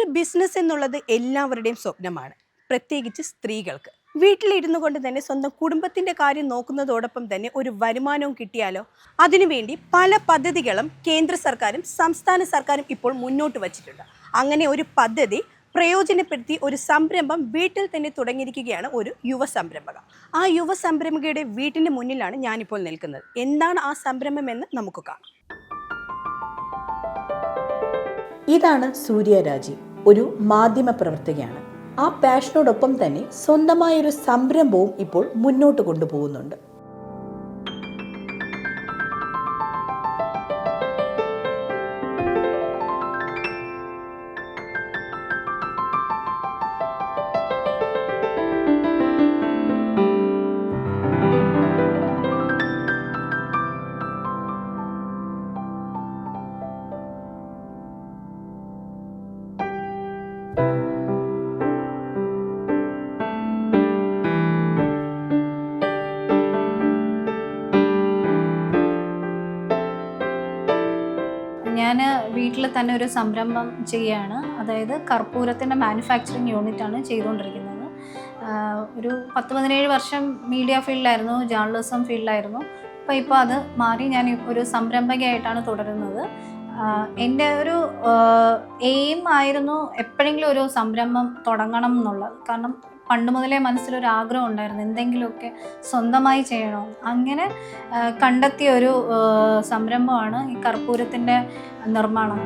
ഒരു ബിസിനസ് എന്നുള്ളത് എല്ലാവരുടെയും സ്വപ്നമാണ്. പ്രത്യേകിച്ച് സ്ത്രീകൾക്ക്. വീട്ടിലിരുന്നു കൊണ്ട് തന്നെ സ്വന്തം കുടുംബത്തിന്റെ കാര്യം നോക്കുന്നതോടൊപ്പം തന്നെ ഒരു വരുമാനവും കിട്ടിയാലോ? അതിനുവേണ്ടി പല പദ്ധതികളും കേന്ദ്ര സർക്കാരും സംസ്ഥാന സർക്കാരും ഇപ്പോൾ മുന്നോട്ട് വച്ചിട്ടുണ്ട്. അങ്ങനെ ഒരു പദ്ധതി പ്രയോജനപ്പെടുത്തി ഒരു സംരംഭം വീട്ടിൽ തന്നെ തുടങ്ങിയിരിക്കുകയാണ് ഒരു യുവ സംരംഭക. ആ യുവ സംരംഭകയുടെ വീട്ടിന് മുന്നിലാണ് ഞാനിപ്പോൾ നിൽക്കുന്നത്. എന്താണ് ആ സംരംഭം എന്ന് നമുക്ക് കാണാം. ഇതാണ് സൂര്യരാജി ഒരു മാധ്യമ പ്രവർത്തകയാണ്. ആ പാഷനോടൊപ്പം തന്നെ സ്വന്തമായൊരു സംരംഭവും ഇപ്പോൾ മുന്നോട്ട് കൊണ്ടുപോകുന്നുണ്ട്. തന്നെ ഒരു സംരംഭം ചെയ്യുകയാണ്. അതായത് കർപ്പൂരത്തിന്റെ മാനുഫാക്ചറിങ് യൂണിറ്റ് ആണ് ചെയ്തുകൊണ്ടിരിക്കുന്നത്. ഒരു പത്ത് പതിനേഴ് വർഷം മീഡിയ ഫീൽഡിലായിരുന്നു ജേർണലിസം ഫീൽഡിലായിരുന്നു അപ്പോൾ ഇപ്പോൾ അത് മാറി ഞാൻ ഒരു സംരംഭകയായിട്ടാണ് തുടരുന്നത്. എന്റെ ഒരു എയിം ആയിരുന്നു എപ്പോഴെങ്കിലും ഒരു സംരംഭം തുടങ്ങണം എന്നുള്ളത്. കാരണം പണ്ട് മുതലേ മനസ്സിലൊരു ആഗ്രഹം ഉണ്ടായിരുന്നു. എന്തെങ്കിലുമൊക്കെ സ്വന്തമായി ചെയ്യണോ? അങ്ങനെ കണ്ടെത്തിയ ഒരു സംരംഭമാണ് ഈ കർപ്പൂരത്തിന്റെ നിർമ്മാണം.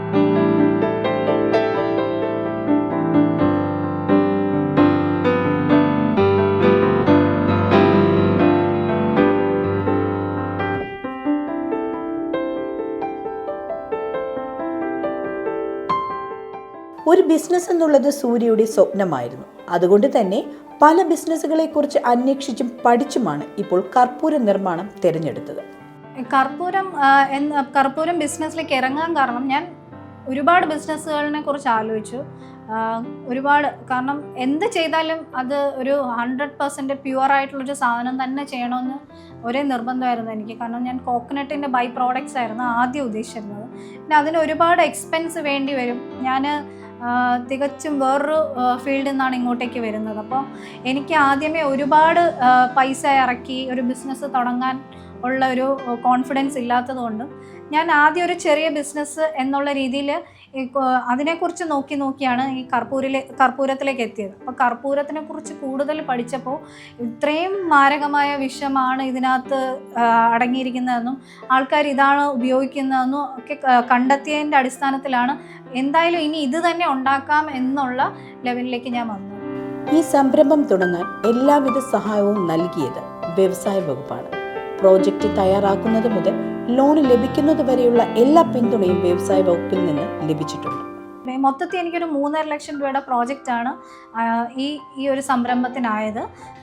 ഒരു ബിസിനസ് എന്നുള്ളത് സൂര്യയുടെ സ്വപ്നമായിരുന്നു. അതുകൊണ്ട് തന്നെ പല ബിസിനസ്സുകളെക്കുറിച്ച് അന്വേഷിച്ചും പഠിച്ചുമാണ് ഇപ്പോൾ കർപ്പൂര നിർമ്മാണം തിരഞ്ഞെടുത്തത്. കർപ്പൂരം എന്ന കർപ്പൂരം ബിസിനസ്സിലേക്ക് ഇറങ്ങാൻ കാരണം ഞാൻ ഒരുപാട് ബിസിനസ്സുകളിനെ കുറിച്ച് ആലോചിച്ചു. ഒരുപാട് കാരണം എന്ത് ചെയ്താലും അത് ഒരു ഹൺഡ്രഡ് പെർസെന്റ് പ്യുവർ ആയിട്ടുള്ളൊരു സാധനം തന്നെ ചെയ്യണമെന്ന് ഒരേ നിർബന്ധമായിരുന്നു എനിക്ക്. കാരണം ഞാൻ കോക്കനട്ടിന്റെ ബൈ പ്രോഡക്റ്റ്സ് ആയിരുന്നു ആദ്യം ഉദ്ദേശിച്ചിരുന്നത്. പിന്നെ അതിന് ഒരുപാട് എക്സ്പെൻസ് വേണ്ടി വരും. ഞാൻ തികച്ചും വേറൊരു ഫീൽഡിൽ നിന്നാണ് ഇങ്ങോട്ടേക്ക് വരുന്നത്. അപ്പോൾ എനിക്ക് ആദ്യമേ ഒരുപാട് പൈസ ഇറക്കി ഒരു ബിസിനസ് തുടങ്ങാൻ ഉള്ള ഒരു കോൺഫിഡൻസ് ഇല്ലാത്തത് കൊണ്ടും ഞാൻ ആദ്യം ഒരു ചെറിയ ബിസിനസ് എന്നുള്ള രീതിയിൽ അതിനെക്കുറിച്ച് നോക്കി നോക്കിയാണ് ഈ കർപ്പൂരിലെ കർപ്പൂരത്തിലേക്ക് എത്തിയത്. അപ്പോൾ കർപ്പൂരത്തിനെ കുറിച്ച് കൂടുതൽ പഠിച്ചപ്പോൾ ഇത്രയും മാരകമായ വിഷമാണ് ഇതിനകത്ത് അടങ്ങിയിരിക്കുന്നതെന്നും ആൾക്കാർ ഇതാണ് ഉപയോഗിക്കുന്നതെന്നും ഒക്കെ കണ്ടെത്തിയതിന്റെ അടിസ്ഥാനത്തിലാണ് എന്തായാലും ഇനി ഇത് തന്നെ ഉണ്ടാക്കാം എന്നുള്ള ലെവലിലേക്ക് ഞാൻ വന്നു ഈ സംരംഭം തുടങ്ങാൻ എല്ലാവിധ സഹായവും നൽകിയത് വ്യവസായ വകുപ്പാണ്. പ്രോജക്റ്റ് തയ്യാറാക്കുന്നത് മുതൽ ലോൺ ലഭിക്കുന്നതുവരെയുള്ള എല്ലാ പിന്തുണയും വ്യവസായ വകുപ്പിൽ നിന്ന് ലഭിച്ചിട്ടുണ്ട്. മൊത്തത്തിൽ എനിക്കൊരു മൂന്നര ലക്ഷം രൂപയുടെ പ്രോജക്റ്റാണ് ഈ ഈ ഒരു സംരംഭത്തിനായത്.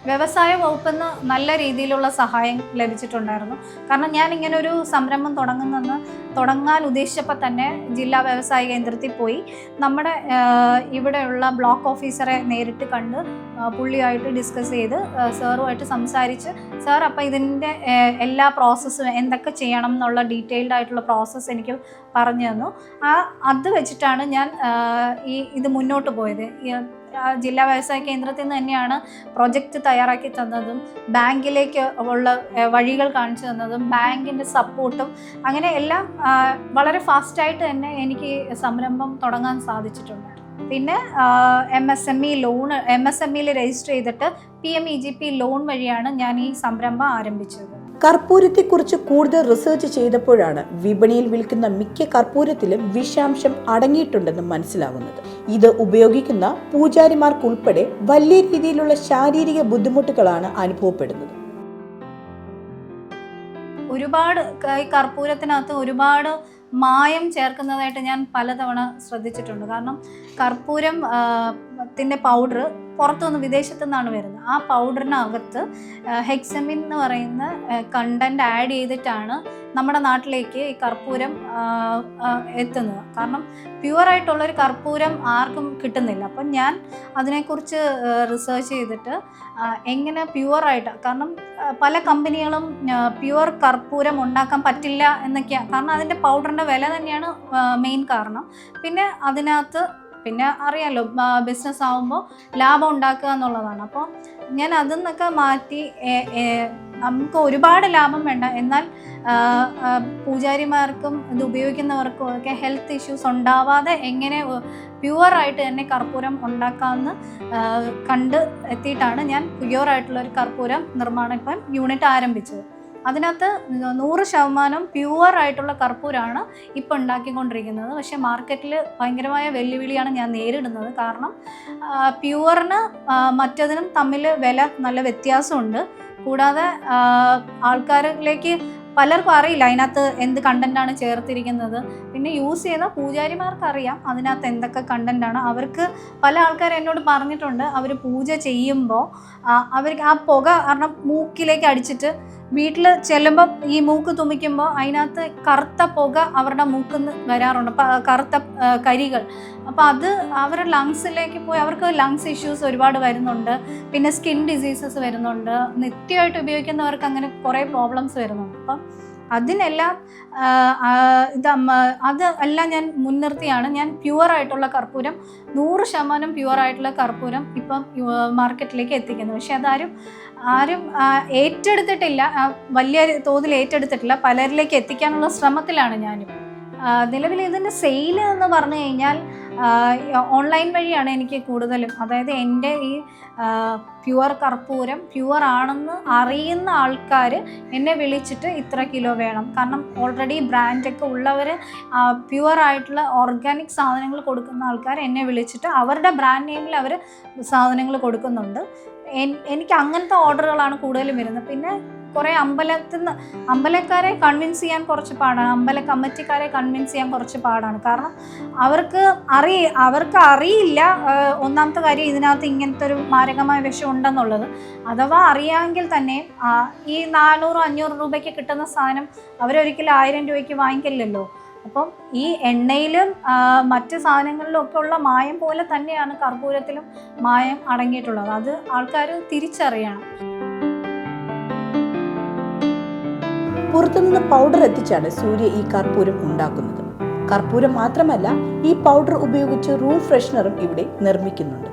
വ്യവസായ വകുപ്പിൽ നിന്ന് നല്ല രീതിയിലുള്ള സഹായം ലഭിച്ചിട്ടുണ്ടായിരുന്നു. കാരണം ഞാൻ ഇങ്ങനെ ഒരു സംരംഭം തുടങ്ങുന്നെന്ന് തുടങ്ങാൻ ഉദ്ദേശിച്ചപ്പോൾ തന്നെ ജില്ലാ വ്യവസായ കേന്ദ്രത്തിൽ പോയി. നമ്മുടെ ഇവിടെയുള്ള ബ്ലോക്ക് ഓഫീസറെ നേരിട്ട് കണ്ട് പുള്ളിയായിട്ട് ഡിസ്കസ് ചെയ്ത് സാറുമായിട്ട് സംസാരിച്ച് സാർ അപ്പോൾ ഇതിന്റെ എല്ലാ പ്രോസസ്സും എന്തൊക്കെ ചെയ്യണം എന്നുള്ള ഡീറ്റെയിൽഡ് ആയിട്ടുള്ള പ്രോസസ്സ് എനിക്ക് പറഞ്ഞു തന്നു. ആ അത് വെച്ചിട്ടാണ് ഞാൻ ഈ ഇത് മുന്നോട്ട് പോയത്. ജില്ലാ വ്യവസായ കേന്ദ്രത്തിൽ നിന്ന് തന്നെയാണ് പ്രൊജക്റ്റ് തയ്യാറാക്കി തന്നതും ബാങ്കിലേക്ക് ഉള്ള വഴികൾ കാണിച്ചു തന്നതും ബാങ്കിന്റെ സപ്പോർട്ടും അങ്ങനെ എല്ലാം വളരെ ഫാസ്റ്റായിട്ട് തന്നെ എനിക്ക് സംരംഭം തുടങ്ങാൻ സാധിച്ചിട്ടുണ്ട്. പിന്നെ M S M E loan M S M ഇയിൽ രജിസ്റ്റർ ചെയ്തിട്ട് P M E G P loan വഴിയാണ് ഞാൻ ഈ സംരംഭം ആരംഭിച്ചത്. കർപ്പൂരത്തെക്കുറിച്ച് കൂടുതൽ റിസർച്ച് ചെയ്തപ്പോഴാണ് വിപണിയിൽ വിൽക്കുന്ന മിക്ക കർപ്പൂരത്തിലും വിഷാംശം അടങ്ങിയിട്ടുണ്ടെന്ന് മനസ്സിലാവുന്നത്. ഇത് ഉപയോഗിക്കുന്ന പൂജാരിമാർക്കുൾപ്പെടെ വലിയ രീതിയിലുള്ള ശാരീരിക ബുദ്ധിമുട്ടുകളാണ് അനുഭവപ്പെടുന്നത്. ഒരുപാട് ഈ കർപ്പൂരത്തിനകത്ത് ഒരുപാട് മായം ചേർക്കുന്നതായിട്ട് ഞാൻ പലതവണ ശ്രദ്ധിച്ചിട്ടുണ്ട്. കാരണം കർപ്പൂരം ത്തിന്റെ പൗഡർ പുറത്തുനിന്ന് വിദേശത്തു നിന്നാണ് വരുന്നത്. ആ പൗഡറിനകത്ത് ഹെക്സമിൻ എന്ന് പറയുന്ന കണ്ടന്റ് ആഡ് ചെയ്തിട്ടാണ് നമ്മുടെ നാട്ടിലേക്ക് ഈ കർപ്പൂരം എത്തുന്നത്. കാരണം പ്യുവറായിട്ടുള്ളൊരു കർപ്പൂരം ആർക്കും കിട്ടുന്നില്ല. അപ്പം ഞാൻ അതിനെക്കുറിച്ച് റിസർച്ച് ചെയ്തിട്ട് എങ്ങനെ പ്യുവറായിട്ട് കാരണം പല കമ്പനികളും പ്യുവർ കർപ്പൂരം ഉണ്ടാക്കാൻ പറ്റില്ല എന്നൊക്കെയാണ് കാരണം അതിന്റെ പൗഡറിന്റെ വില തന്നെയാണ് മെയിൻ കാരണം. പിന്നെ അതിനകത്ത് പിന്നെ അറിയാലോ ബിസിനസ് ആകുമ്പോൾ ലാഭം ഉണ്ടാക്കുക എന്നുള്ളതാണ്. അപ്പോൾ ഞാൻ അതിൽ നിന്നൊക്കെ മാറ്റി നമുക്ക് ഒരുപാട് ലാഭം വേണ്ട. എന്നാൽ പൂജാരിമാർക്കും ഇത് ഉപയോഗിക്കുന്നവർക്കും ഒക്കെ ഹെൽത്ത് ഇഷ്യൂസ് ഉണ്ടാവാതെ എങ്ങനെ പ്യുവറായിട്ട് തന്നെ കർപ്പൂരം ഉണ്ടാക്കാമെന്ന് കണ്ട് എത്തിയിട്ടാണ് ഞാൻ പ്യുവറായിട്ടുള്ള ഒരു കർപ്പൂരം നിർമ്മാണം ഇപ്പം യൂണിറ്റ് ആരംഭിച്ചത്. അതിനകത്ത് നൂറ് ശതമാനം പ്യുവർ ആയിട്ടുള്ള കർപ്പൂരാണ് ഇപ്പം ഉണ്ടാക്കിക്കൊണ്ടിരിക്കുന്നത്. പക്ഷേ മാർക്കറ്റിൽ ഭയങ്കരമായ വെല്ലുവിളിയാണ് ഞാൻ നേരിടുന്നത്. കാരണം പ്യുവറിന് മറ്റതിനും തമ്മിൽ വില നല്ല വ്യത്യാസമുണ്ട്. കൂടാതെ ആൾക്കാരിലേക്ക് പലർക്കും അറിയില്ല അതിനകത്ത് എന്ത് കണ്ടന്റാണ് ചേർത്തിരിക്കുന്നത്. പിന്നെ യൂസ് ചെയ്യുന്ന പൂജാരിമാർക്ക് അറിയാം അതിനകത്ത് എന്തൊക്കെ കണ്ടന്റാണ് അവർക്ക് പല ആൾക്കാരും എന്നോട് പറഞ്ഞിട്ടുണ്ട്. അവർ പൂജ ചെയ്യുമ്പോൾ അവർക്ക് ആ പുക കാരണം മൂക്കിലേക്ക് അടിച്ചിട്ട് വീട്ടിൽ ചെല്ലുമ്പം ഈ മൂക്ക് തുമ്മിക്കുമ്പോൾ അതിനകത്ത് കറുത്ത പുക അവരുടെ മൂക്കിൽ നിന്ന് വരാറുണ്ട്. കറുത്ത കരികൾ. അപ്പോൾ അത് അവരുടെ ലങ്സിലേക്ക് പോയി അവർക്ക് ലങ്സ് ഇഷ്യൂസ് ഒരുപാട് വരുന്നുണ്ട്. പിന്നെ സ്കിൻ ഡിസീസസ് വരുന്നുണ്ട്. നിത്യമായിട്ട് ഉപയോഗിക്കുന്നവർക്ക് അങ്ങനെ കുറേ പ്രോബ്ലംസ് വരുന്നുണ്ട്. അപ്പം അതിനെല്ലാം ഇത് അത് എല്ലാം ഞാൻ മുൻനിർത്തിയാണ്. ഞാൻ പ്യുവർ ആയിട്ടുള്ള കർപ്പൂരം നൂറ് ശതമാനം പ്യുവർ ആയിട്ടുള്ള കർപ്പൂരം ഇപ്പം മാർക്കറ്റിലേക്ക് എത്തിക്കുന്നത് പക്ഷെ അതാരും ആരും ഏറ്റെടുത്തിട്ടില്ല. വലിയ തോതിൽ ഏറ്റെടുത്തിട്ടില്ല. പലരിലേക്ക് എത്തിക്കാനുള്ള ശ്രമത്തിലാണ് ഞാനും. നിലവിൽ ഇതിന്റെ സെയിൽ എന്ന് പറഞ്ഞു കഴിഞ്ഞാൽ ഓൺലൈൻ വഴിയാണ് എനിക്ക് കൂടുതലും. അതായത് എന്റെ ഈ പ്യുവർ കർപ്പൂരം പ്യുവർ ആണെന്ന് അറിയുന്ന ആൾക്കാർ എന്നെ വിളിച്ചിട്ട് ഇത്ര കിലോ വേണം. കാരണം ഓൾറെഡി ബ്രാൻഡൊക്കെ ഉള്ളവർ പ്യുവർ ആയിട്ടുള്ള ഓർഗാനിക് സാധനങ്ങൾ കൊടുക്കുന്ന ആൾക്കാർ എന്നെ വിളിച്ചിട്ട് അവരുടെ ബ്രാൻഡ് നെയിമിൽ അവർ സാധനങ്ങൾ കൊടുക്കുന്നുണ്ട്. എനിക്ക് അങ്ങനത്തെ ഓർഡറുകളാണ് കൂടുതലും വരുന്നത്. പിന്നെ കുറേ അമ്പലത്തിൽ നിന്ന് അമ്പലക്കാരെ കൺവിൻസ് ചെയ്യാൻ കുറച്ച് പാടാണ് അമ്പല കമ്മിറ്റിക്കാരെ കൺവിൻസ് ചെയ്യാൻ കുറച്ച് പാടാണ്. കാരണം അവർക്ക് അറി അവർക്ക് അറിയില്ല ഒന്നാമത്തെ കാര്യം ഇതിനകത്ത് ഇങ്ങനത്തെ ഒരു മാരകമായ വിഷം ഉണ്ടെന്നുള്ളത്. അഥവാ അറിയാമെങ്കിൽ തന്നെ ഈ നാനൂറ് അഞ്ഞൂറ് രൂപയ്ക്ക് കിട്ടുന്ന സാധനം അവരൊരിക്കലും ആയിരം രൂപയ്ക്ക് വാങ്ങിക്കില്ലല്ലോ അപ്പം ഈ എണ്ണയിലും മറ്റ് സാധനങ്ങളിലും ഒക്കെ ഉള്ള മായം പോലെ തന്നെയാണ് കർപ്പൂരത്തിലും മായം അടങ്ങിയിട്ടുള്ളത്. അത് ആൾക്കാർ തിരിച്ചറിയണം. പുറത്തുനിന്ന് പൗഡർ എത്തിച്ചാണ് സൂര്യ ഈ കർപ്പൂരം ഉണ്ടാക്കുന്നത്. കർപ്പൂരം മാത്രമല്ല ഈ പൗഡർ ഉപയോഗിച്ച് റൂം ഫ്രഷ്നറും ഇവിടെ നിർമ്മിക്കുന്നുണ്ട്.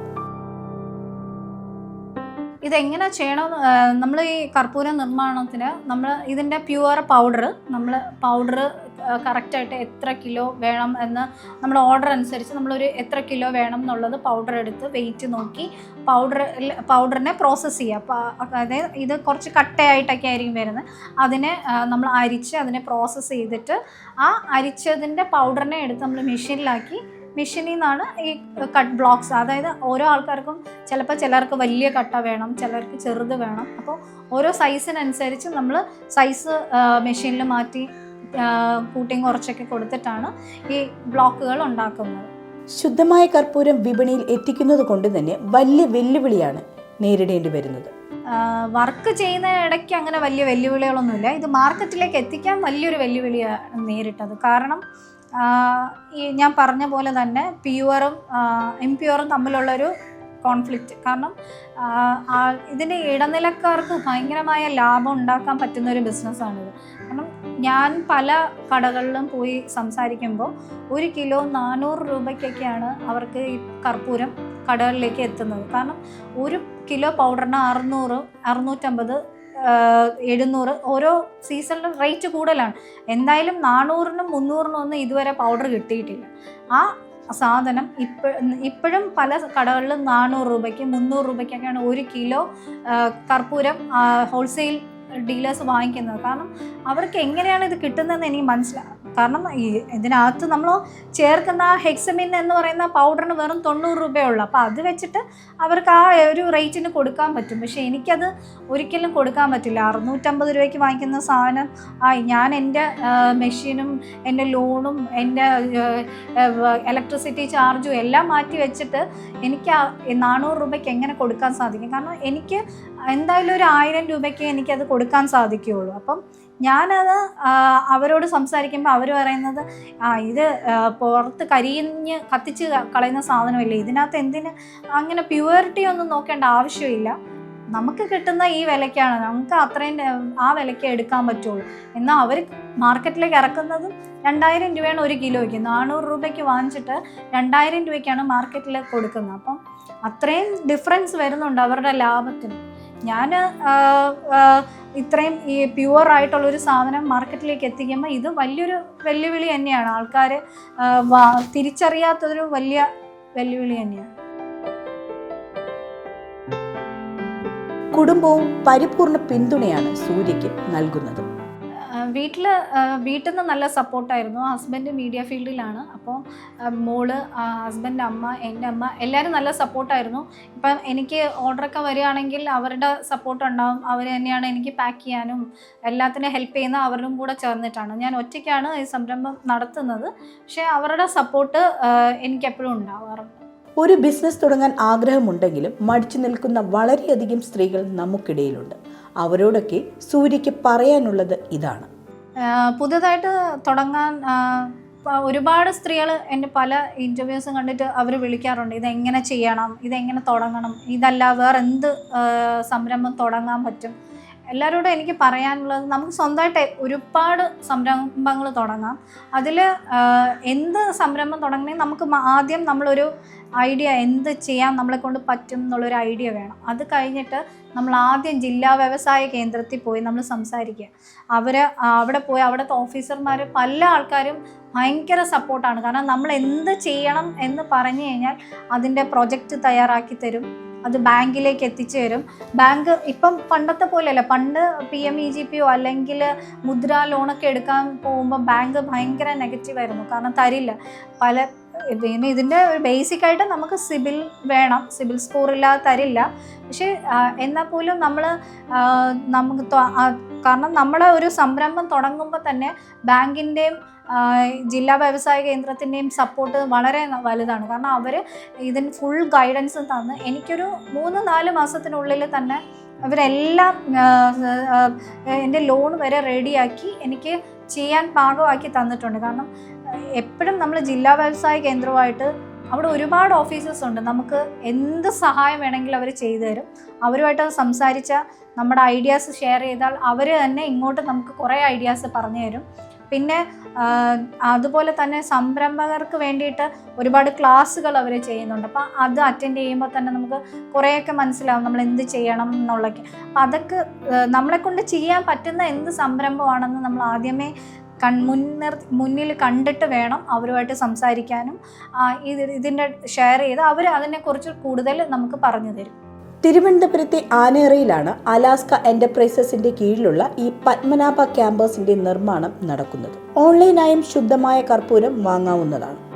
ഇതെങ്ങനെ ചെയ്യണം നമ്മൾ ഈ കർപ്പൂര നിർമ്മാണത്തിന് നമ്മൾ ഇതിന്റെ പ്യുവർ പൗഡർ നമ്മൾ പൗഡർ കറക്റ്റായിട്ട് എത്ര കിലോ വേണം എന്ന് നമ്മൾ ഓർഡർ അനുസരിച്ച് നമ്മളൊരു എത്ര കിലോ വേണം എന്നുള്ളത് പൗഡർ എടുത്ത് വെയിറ്റ് നോക്കി പൗഡർ പൗഡറിനെ പ്രോസസ്സ് ചെയ്യുക അതായത് ഇത് കുറച്ച് കട്ടയായിട്ടൊക്കെ ആയിരിക്കും വരുന്നത്. അതിനെ നമ്മൾ അരിച്ച് അതിനെ പ്രോസസ്സ് ചെയ്തിട്ട് ആ അരിച്ചതിന്റെ പൗഡറിനെ എടുത്ത് നമ്മൾ മെഷീനിലാക്കി മെഷീനിൽ നിന്നാണ് ഈ കട്ട് ബ്ലോക്സ് അതായത് ഓരോ ആൾക്കാർക്കും ചിലപ്പോൾ ചിലർക്ക് വലിയ കട്ട വേണം ചിലർക്ക് ചെറുത് വേണം. അപ്പോൾ ഓരോ സൈസിനനുസരിച്ച് നമ്മൾ സൈസ് മെഷീനിൽ മാറ്റി കൂട്ടിയും കുറച്ചൊക്കെ കൊടുത്തിട്ടാണ് ഈ ബ്ലോക്കുകൾ ഉണ്ടാക്കുന്നത്. ശുദ്ധമായ കർപ്പൂരം വിപണിയിൽ എത്തിക്കുന്നത് കൊണ്ട് തന്നെ വലിയ വെല്ലുവിളിയാണ് നേരിടേണ്ടി വരുന്നത്. വർക്ക് ചെയ്യുന്ന ഇടയ്ക്ക് അങ്ങനെ വലിയ വെല്ലുവിളികളൊന്നുമില്ല. ഇത് മാർക്കറ്റിലേക്ക് എത്തിക്കാൻ വലിയൊരു വെല്ലുവിളിയാണ് നേരിട്ടത്. കാരണം ഈ ഞാൻ പറഞ്ഞ പോലെ തന്നെ പ്യുവറും ഇംപ്യുവറും തമ്മിലുള്ളൊരു കോൺഫ്ലിക്റ്റ് കാരണം ഇതിന്റെ ഇടനിലക്കാർക്ക് ഭയങ്കരമായ ലാഭം ഉണ്ടാക്കാൻ പറ്റുന്ന ഒരു ബിസിനസ്സാണിത് കാരണം ഞാൻ പല കടകളിലും പോയി സംസാരിക്കുമ്പോൾ ഒരു കിലോ നാനൂറ് രൂപയ്ക്കൊക്കെയാണ് അവർക്ക് ഈ കർപ്പൂരം കടകളിലേക്ക് എത്തുന്നത്. കാരണം ഒരു കിലോ പൗഡറിന് അറുന്നൂറ് അറുന്നൂറ്റമ്പത് എഴുന്നൂറ് ഓരോ സീസണിലും റേറ്റ് കൂടുതലാണ്. എന്തായാലും നാനൂറിനും മുന്നൂറിനും ഒന്നും ഇതുവരെ പൗഡർ കിട്ടിയിട്ടില്ല. ആ സാധനം ഇപ്പ ഇപ്പോഴും പല കടകളിലും നാനൂറ് രൂപയ്ക്ക് മുന്നൂറ് രൂപയ്ക്കൊക്കെയാണ് ഒരു കിലോ കർപ്പൂരം ഹോൾസെയിൽ ഡീലേഴ്സ് വാങ്ങിക്കുന്നത്. കാരണം അവർക്ക് എങ്ങനെയാണ് ഇത് കിട്ടുന്നതെന്ന് എനിക്ക് മനസ്സിലാകും കാരണം ഈ ഇതിനകത്ത് നമ്മൾ ചേർക്കുന്ന ഹെക്സമിൻ എന്ന് പറയുന്ന പൗഡറിന് വെറും തൊണ്ണൂറ് രൂപയുള്ളൂ. അപ്പോൾ അത് വെച്ചിട്ട് അവർക്ക് ആ ഒരു റേറ്റിന് കൊടുക്കാൻ പറ്റും. പക്ഷേ എനിക്കത് ഒരിക്കലും കൊടുക്കാൻ പറ്റില്ല. അറുന്നൂറ്റമ്പത് രൂപയ്ക്ക് വാങ്ങിക്കുന്ന സാധനം ആ ഞാൻ എന്റെ മെഷീനും എന്റെ ലോണും എന്റെ ഇലക്ട്രിസിറ്റി ചാർജും എല്ലാം മാറ്റി വെച്ചിട്ട് എനിക്ക് നാനൂറ് രൂപയ്ക്ക് എങ്ങനെ കൊടുക്കാൻ സാധിക്കും? കാരണം എനിക്ക് എന്തായാലും ഒരു ആയിരം രൂപയ്ക്ക് എനിക്കത് കൊടുക്കാൻ സാധിക്കുകയുള്ളൂ. അപ്പം ഞാനത് അവരോട് സംസാരിക്കുമ്പോൾ അവർ പറയുന്നത് ആ ഇത് പുറത്ത് കരിഞ്ഞ് കത്തിച്ച് കളയുന്ന സാധനമില്ല ഇതിനകത്ത് എന്തിന് അങ്ങനെ പ്യുവറിറ്റി ഒന്നും നോക്കേണ്ട ആവശ്യമില്ല. നമുക്ക് കിട്ടുന്ന ഈ വിലയ്ക്കാണ് നമുക്ക് അത്രയും ആ വിലയ്ക്ക് എടുക്കാൻ പറ്റുള്ളൂ. എന്നാൽ അവർ മാർക്കറ്റിലേക്ക് ഇറക്കുന്നതും രണ്ടായിരം രൂപയാണ് ഒരു കിലോയ്ക്ക്. നാനൂറ് രൂപയ്ക്ക് വാങ്ങിച്ചിട്ട് രണ്ടായിരം രൂപയ്ക്കാണ് മാർക്കറ്റിൽ കൊടുക്കുന്നത്. അപ്പം അത്രയും ഡിഫറൻസ് വരുന്നുണ്ട് അവരുടെ ലാഭത്തിന്. ഞാൻ ഇത്രയും ഈ പ്യുവർ ആയിട്ടുള്ള ഒരു സാധനം മാർക്കറ്റിലേക്ക് എത്തിക്കുമ്പോൾ ഇത് വലിയൊരു വെല്ലുവിളി തന്നെയാണ്. ആൾക്കാർ തിരിച്ചറിയാത്തൊരു വലിയ വെല്ലുവിളി തന്നെയാണ്. കുടുംബവും പരിപൂർണ പിന്തുണയാണ് സൂര്യക്ക് നൽകുന്നത്. വീട്ടിൽ വീട്ടിൽ നിന്ന് നല്ല സപ്പോർട്ടായിരുന്നു ഹസ്ബൻഡ് മീഡിയ ഫീൽഡിലാണ്. അപ്പോൾ മോൾ ഹസ്ബൻഡ് അമ്മ എന്റെ അമ്മ എല്ലാവരും നല്ല സപ്പോർട്ടായിരുന്നു ഇപ്പം എനിക്ക് ഓർഡറൊക്കെ വരികയാണെങ്കിൽ അവരുടെ സപ്പോർട്ട് ഉണ്ടാവും. അവർ തന്നെയാണ് എനിക്ക് പാക്ക് ചെയ്യാനും എല്ലാത്തിനും ഹെൽപ്പ് ചെയ്യുന്ന അവരും കൂടെ ചേർന്നിട്ടാണ്. ഞാൻ ഒറ്റയ്ക്കാണ് ഈ സംരംഭം നടത്തുന്നത്. പക്ഷേ അവരുടെ സപ്പോർട്ട് എനിക്ക് എപ്പോഴും ഉണ്ടാവാറുണ്ട്. ഒരു ബിസിനസ് തുടങ്ങാൻ ആഗ്രഹമുണ്ടെങ്കിലും മടിച്ചു നിൽക്കുന്ന വളരെയധികം സ്ത്രീകൾ നമുക്കിടയിലുണ്ട്. അവരോടൊക്കെ സൂര്യയ്ക്ക് പറയാനുള്ളത് ഇതാണ്. പുതുതായിട്ട് തുടങ്ങാൻ ഒരുപാട് സ്ത്രീകൾ എന്റെ പല ഇന്റർവ്യൂസും കണ്ടിട്ട് അവർ വിളിക്കാറുണ്ട്. ഇതെങ്ങനെ ചെയ്യണം? ഇതെങ്ങനെ തുടങ്ങണം? ഇതല്ല വേറെ എന്ത് സംരംഭം തുടങ്ങാൻ പറ്റും? എല്ലാവരോടും എനിക്ക് പറയാനുള്ളത് നമുക്ക് സ്വന്തമായിട്ട് ഒരുപാട് സംരംഭങ്ങൾ തുടങ്ങാം. അതിൽ എന്ത് സംരംഭം തുടങ്ങണമെങ്കിൽ നമുക്ക് ആദ്യം നമ്മളൊരു ഐഡിയ എന്ത് ചെയ്യാൻ നമ്മളെ കൊണ്ട് പറ്റും എന്നുള്ളൊരു ഐഡിയ വേണം. അത് കഴിഞ്ഞിട്ട് നമ്മൾ ആദ്യം ജില്ലാ വ്യവസായ കേന്ദ്രത്തിൽ പോയി നമ്മൾ സംസാരിക്കുക. അവർ അവിടെ പോയി അവിടുത്തെ ഓഫീസർമാർ പല ആൾക്കാരും ഭയങ്കര സപ്പോർട്ടാണ് കാരണം നമ്മൾ എന്ത് ചെയ്യണം എന്ന് പറഞ്ഞു കഴിഞ്ഞാൽ അതിന്റെ പ്രൊജക്റ്റ് തയ്യാറാക്കി തരും. അത് ബാങ്കിലേക്ക് എത്തിച്ചു തരും. ബാങ്ക് ഇപ്പം പണ്ടത്തെ പോലെയല്ല. പണ്ട് പി എം ഇ ജി പിയോ അല്ലെങ്കിൽ മുദ്ര ലോണൊക്കെ എടുക്കാൻ പോകുമ്പോൾ ബാങ്ക് ഭയങ്കര നെഗറ്റീവ് ആയിരുന്നു. കാരണം തരില്ല. പല പിന്നെ ഇതിന്റെ ഒരു ബേസിക് ആയിട്ട് നമുക്ക് സിബിൽ വേണം. സിബിൽ സ്കോർ ഇല്ലാതെ തരില്ല. പക്ഷേ എന്നാൽ പോലും നമ്മൾ നമുക്ക് കാരണം നമ്മൾ ഒരു സംരംഭം തുടങ്ങുമ്പോൾ തന്നെ ബാങ്കിന്റെയും ജില്ലാ വ്യവസായ കേന്ദ്രത്തിന്റെയും സപ്പോർട്ട് വളരെ വലുതാണ്. കാരണം അവർ ഇതിന് ഫുൾ ഗൈഡൻസ് തന്ന്. എനിക്കൊരു മൂന്ന് നാല് മാസത്തിനുള്ളിൽ തന്നെ അവരെല്ലാം എന്റെ ലോൺ വരെ റെഡിയാക്കി എനിക്ക് ചെയ്യാൻ പാകമാക്കി തന്നിട്ടുണ്ട്. കാരണം എപ്പോഴും നമ്മൾ ജില്ലാ വ്യവസായ കേന്ദ്രമായിട്ട് അവിടെ ഒരുപാട് ഓഫീസേഴ്സ് ഉണ്ട്. നമുക്ക് എന്ത് സഹായം വേണമെങ്കിലും അവർ ചെയ്തു തരും. അവരുമായിട്ട് സംസാരിച്ച നമ്മുടെ ഐഡിയാസ് ഷെയർ ചെയ്താൽ അവർ തന്നെ ഇങ്ങോട്ട് നമുക്ക് കുറേ ഐഡിയാസ് പറഞ്ഞു തരും. പിന്നെ അതുപോലെ തന്നെ സംരംഭകർക്ക് വേണ്ടിയിട്ട് ഒരുപാട് ക്ലാസ്സുകൾ അവർ ചെയ്യുന്നുണ്ട്. അപ്പം അത് അറ്റൻഡ് ചെയ്യുമ്പോൾ തന്നെ നമുക്ക് കുറേയൊക്കെ മനസ്സിലാവും നമ്മൾ എന്ത് ചെയ്യണം എന്നുള്ളതൊക്കെ അപ്പം അതൊക്കെ നമ്മളെക്കൊണ്ട് ചെയ്യാൻ പറ്റുന്ന എന്ത് സംരംഭമാണെന്ന് നമ്മൾ ആദ്യമേ കൺ മുൻനിർ മുന്നിൽ കണ്ടിട്ട് വേണം അവരുമായിട്ട് സംസാരിക്കാനും. ഇത് ഇതിന്റെ ഷെയർ ചെയ്ത് അവർ അതിനെക്കുറിച്ച് കൂടുതൽ നമുക്ക് പറഞ്ഞു തരും. തിരുവനന്തപുരത്തെ ആനേറയിലാണ് അലാസ്ക എന്റർപ്രൈസസിന്റെ കീഴിലുള്ള ഈ പത്മനാഭ ക്യാമ്പസിന്റെ നിർമ്മാണം നടക്കുന്നത്. ഓൺലൈനായും ശുദ്ധമായ കർപ്പൂരം വാങ്ങാവുന്നതാണ്.